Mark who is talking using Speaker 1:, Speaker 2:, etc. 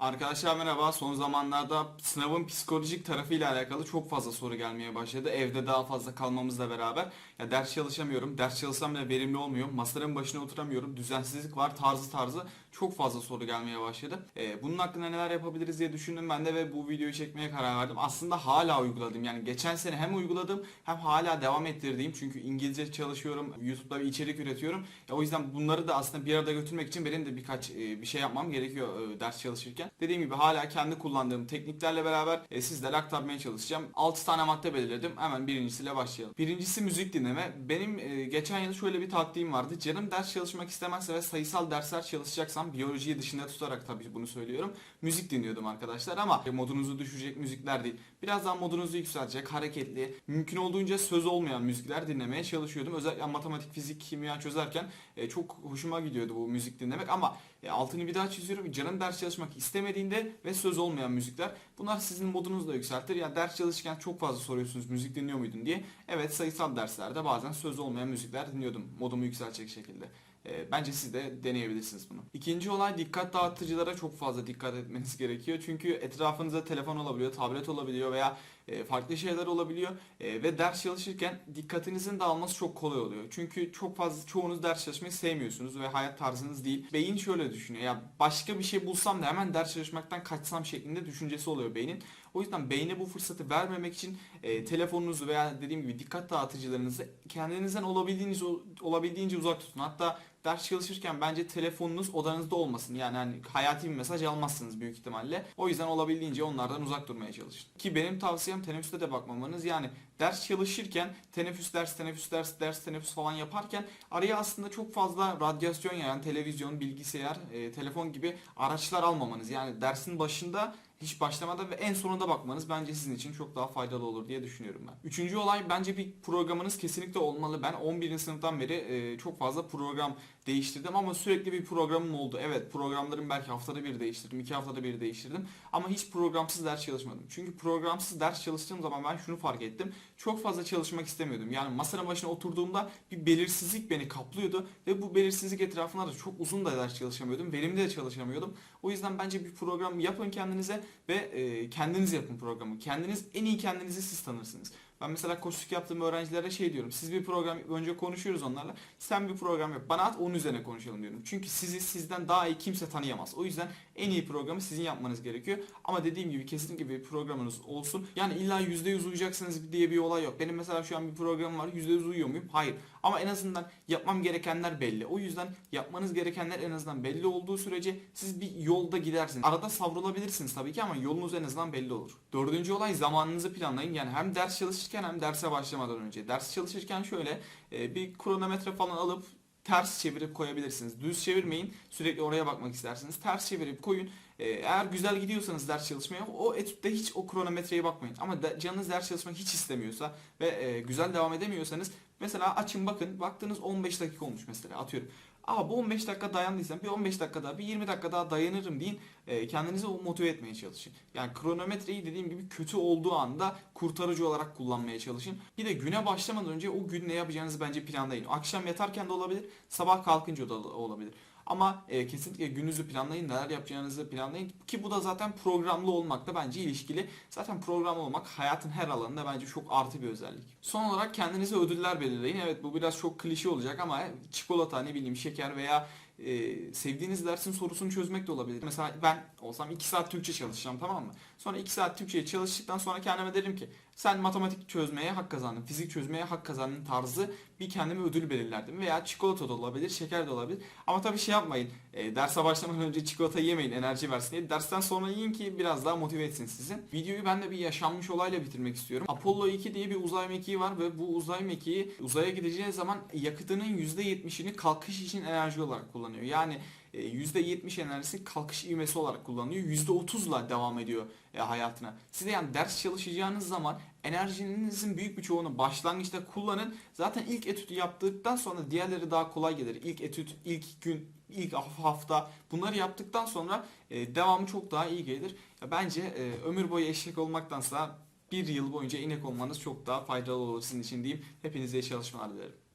Speaker 1: Arkadaşlar merhaba. Son zamanlarda sınavın psikolojik tarafıyla alakalı çok fazla soru gelmeye başladı. Evde daha fazla kalmamızla beraber ya ders çalışamıyorum. Ders çalışsam bile verimli olmuyor. Masanın başına oturamıyorum. Düzensizlik var. Tarzı tarzı çok fazla soru gelmeye başladı. Ee, bunun hakkında neler yapabiliriz diye düşündüm ben de ve bu videoyu çekmeye karar verdim. Aslında hala uyguladım. Yani geçen sene hem uyguladım hem hala devam ettirdiğim. Çünkü İngilizce çalışıyorum. YouTube'da bir içerik üretiyorum. Ya, o yüzden bunları da aslında bir arada götürmek için benim de birkaç e, bir şey yapmam gerekiyor e, ders çalışırken. Dediğim gibi hala kendi kullandığım tekniklerle beraber e, sizlere aktarmaya çalışacağım. 6 tane madde belirledim. Hemen birincisiyle başlayalım. Birincisi müzik dinleme. Benim e, geçen yıl şöyle bir taktiğim vardı. Canım ders çalışmak istemezse ve sayısal dersler çalışacaksam biyolojiyi dışında tutarak tabii bunu söylüyorum. Müzik dinliyordum arkadaşlar ama modunuzu düşürecek müzikler değil. Birazdan modunuzu yükseltecek, hareketli, mümkün olduğunca söz olmayan müzikler dinlemeye çalışıyordum. Özellikle matematik, fizik, kimya çözerken e, çok hoşuma gidiyordu bu müzik dinlemek ama e, altını bir daha çiziyorum. Canım ders çalışmak istemediğinde ve söz olmayan müzikler. Bunlar sizin modunuzu da yükseltir. Yani ders çalışırken çok fazla soruyorsunuz müzik dinliyor muydun diye. Evet sayısal derslerde bazen söz olmayan müzikler dinliyordum. Modumu yükseltecek şekilde. E, bence siz de deneyebilirsiniz bunu. İkinci olay dikkat dağıtıcılara çok fazla dikkat etmeniz gerekiyor. Çünkü etrafınızda telefon olabiliyor, tablet olabiliyor veya e, farklı şeyler olabiliyor E, ve ders çalışırken dikkatinizin dağılması çok kolay oluyor. Çünkü çok fazla çoğunuz ders çalışmayı sevmiyorsunuz ve hayat tarzınız değil. Beyin şöyle düşünüyor. Ya başka bir şey bulsam da hemen ders çalışmaktan kaçsam şeklinde düşüncesi oluyor beynin. O yüzden beyne bu fırsatı vermemek için e, telefonunuzu veya dediğim gibi dikkat dağıtıcılarınızı kendinizden olabildiğiniz olabildiğince uzak tutun. Hatta ders çalışırken bence telefonunuz odanızda olmasın. Yani hani hayati bir mesaj almazsınız büyük ihtimalle. O yüzden olabildiğince onlardan uzak durmaya çalışın. Ki benim tavsiyem teneffüste de bakmamanız. Yani ders çalışırken teneffüs ders, teneffüs ders, ders teneffüs falan yaparken araya aslında çok fazla radyasyon yayan televizyon, bilgisayar, e, telefon gibi araçlar almamanız. Yani dersin başında hiç başlamadan ve en sonunda bakmanız bence sizin için çok daha faydalı olur diye düşünüyorum ben. Üçüncü olay bence bir programınız kesinlikle olmalı. Ben 11. sınıftan beri e, çok fazla program değiştirdim ama sürekli bir programım oldu. Evet programlarım belki haftada bir değiştirdim, iki haftada bir değiştirdim ama hiç programsız ders çalışmadım. Çünkü programsız ders çalıştığım zaman ben şunu fark ettim. Çok fazla çalışmak istemiyordum. Yani masanın başına oturduğumda bir belirsizlik beni kaplıyordu ve bu belirsizlik etrafında da çok uzun da ders çalışamıyordum. Verimli de çalışamıyordum. O yüzden bence bir program yapın kendinize ve e, kendiniz yapın programı. Kendiniz en iyi kendinizi siz tanırsınız. Ben mesela koçluk yaptığım öğrencilere şey diyorum. Siz bir program önce konuşuyoruz onlarla. Sen bir program yap. Bana at onun üzerine konuşalım diyorum. Çünkü sizi sizden daha iyi kimse tanıyamaz. O yüzden en iyi programı sizin yapmanız gerekiyor. Ama dediğim gibi kesinlikle bir programınız olsun. Yani illa %100 uyacaksınız diye bir olay yok. Benim mesela şu an bir programım var. %100 uyuyor muyum? Hayır. Ama en azından yapmam gerekenler belli. O yüzden yapmanız gerekenler en azından belli olduğu sürece siz bir yolda gidersiniz. Arada savrulabilirsiniz tabii ki ama yolunuz en azından belli olur. Dördüncü olay zamanınızı planlayın. Yani hem ders çalışırken hem derse başlamadan önce. Ders çalışırken şöyle e, bir kronometre falan alıp ters çevirip koyabilirsiniz. Düz çevirmeyin. Sürekli oraya bakmak istersiniz. Ters çevirip koyun. Ee, Eğer güzel gidiyorsanız ders çalışmaya o etütte hiç o kronometreye bakmayın. Ama canınız ders çalışmak hiç istemiyorsa ve e, güzel devam edemiyorsanız mesela açın bakın. Baktığınız 15 dakika olmuş mesela atıyorum. Aa bu 15 dakika dayandıysam bir 15 dakika daha bir 20 dakika daha dayanırım deyin. E, kendinizi motive etmeye çalışın. Yani kronometreyi dediğim gibi kötü olduğu anda kurtarıcı olarak kullanmaya çalışın. Bir de güne başlamadan önce o gün ne yapacağınızı bence planlayın. Akşam yatarken de olabilir, sabah kalkınca da olabilir. Ama e, kesinlikle gününüzü planlayın, neler yapacağınızı planlayın ki bu da zaten programlı olmakla bence ilişkili. Zaten programlı olmak hayatın her alanında bence çok artı bir özellik. Son olarak kendinize ödüller belirleyin. Evet bu biraz çok klişe olacak ama çikolata, ne bileyim şeker veya e, sevdiğiniz dersin sorusunu çözmek de olabilir. Mesela ben olsam 2 saat Türkçe çalışacağım tamam mı? Sonra 2 saat Türkçe çalıştıktan sonra kendime derim ki sen matematik çözmeye hak kazandın, fizik çözmeye hak kazandın tarzı bir kendime ödül belirlerdim. Veya çikolata da olabilir, şeker de olabilir. Ama tabii şey yapmayın, e, derse başlamadan önce çikolata yemeyin enerji versin diye. Dersten sonra yiyin ki biraz daha motive etsin sizi. Videoyu ben de bir yaşanmış olayla bitirmek istiyorum. Apollo 2 diye bir uzay mekiği var ve bu uzay mekiği uzaya gideceği zaman yakıtının %70'ini kalkış için enerji olarak kullanıyor. Yani %70 enerjisi kalkış ivmesi olarak kullanılıyor. %30'la devam ediyor e, hayatına. Siz de yani ders çalışacağınız zaman enerjinizin büyük bir çoğunu başlangıçta kullanın. Zaten ilk etütü yaptıktan sonra diğerleri daha kolay gelir. İlk etüt, ilk gün, ilk hafta bunları yaptıktan sonra e, devamı çok daha iyi gelir. Bence e, ömür boyu eşek olmaktansa bir yıl boyunca inek olmanız çok daha faydalı olur sizin için diyeyim. Hepinize iyi çalışmalar dilerim.